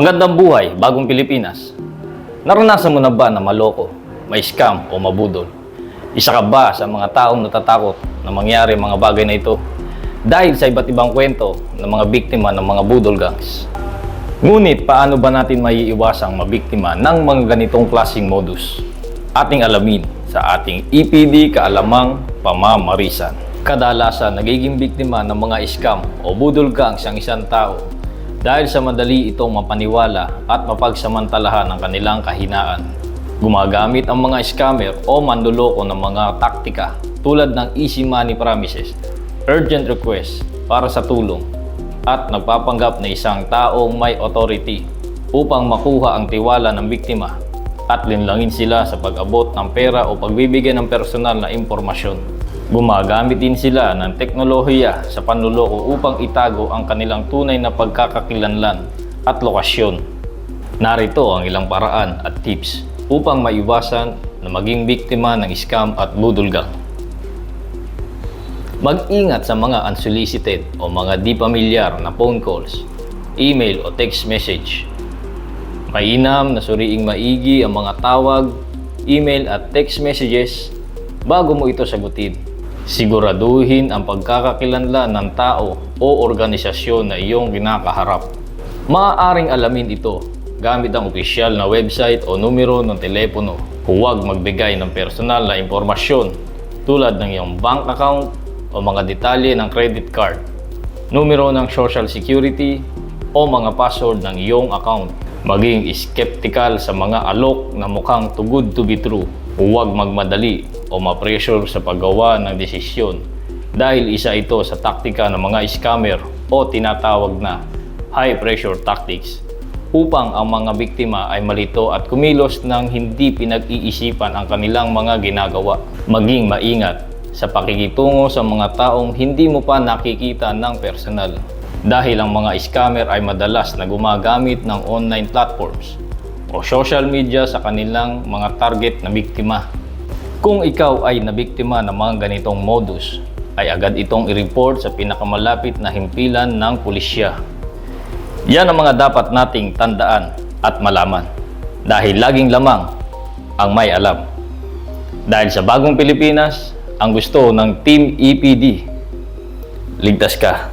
Magandang buhay, bagong Pilipinas. Naranasan mo na ba na maloko, may scam o mabudol? Isa ka ba sa mga taong natatakot na mangyari mga bagay na ito dahil sa iba't ibang kwento ng mga biktima ng mga budol gangs? Ngunit paano ba natin maiiwasang mabiktima ng mga ganitong klaseng modus? Ating alamin sa ating EPD Kaalamang Pamamarisan. Kadalasan nagiging biktima ng mga scam o budol gangs ang isang tao dahil sa madali itong mapaniwala at mapagsamantalahan ng kanilang kahinaan. Gumagamit ang mga scammer o manduloko ng mga taktika tulad ng easy money promises, urgent request para sa tulong, at nagpapanggap na isang taong may authority upang makuha ang tiwala ng biktima at linlangin sila sa pag-abot ng pera o pagbibigay ng personal na impormasyon. Gumagamit din sila ng teknolohiya sa panluloko upang itago ang kanilang tunay na pagkakakilanlan at lokasyon. Narito ang ilang paraan at tips upang maiwasan na maging biktima ng scam at budulgang. Mag-ingat sa mga unsolicited o mga di pamilyar na phone calls, email o text message. Mainam na suriing maigi ang mga tawag, email at text messages bago mo ito sagutin. Siguraduhin ang pagkakakilanlan ng tao o organisasyon na iyong kinakaharap. Maaaring alamin ito gamit ang opisyal na website o numero ng telepono. Huwag magbigay ng personal na impormasyon tulad ng iyong bank account o mga detalye ng credit card, numero ng social security o mga password ng iyong account. Maging skeptical sa mga alok na mukhang too good to be true. Huwag magmadali o ma-pressure sa paggawa ng desisyon dahil isa ito sa taktika ng mga scammer o tinatawag na high pressure tactics upang ang mga biktima ay malito at kumilos ng hindi pinag-iisipan ang kanilang mga ginagawa. Maging maingat sa pakikitungo sa mga taong hindi mo pa nakikita ng personal dahil ang mga scammer ay madalas na gumagamit ng online platforms o social media sa kanilang mga target na biktima. Kung ikaw ay nabiktima ng mga ganitong modus, ay agad itong i-report sa pinakamalapit na himpilan ng pulisya. Yan ang mga dapat nating tandaan at malaman dahil laging lamang ang may alam. Dahil sa bagong Pilipinas, ang gusto ng Team EPD, ligtas ka.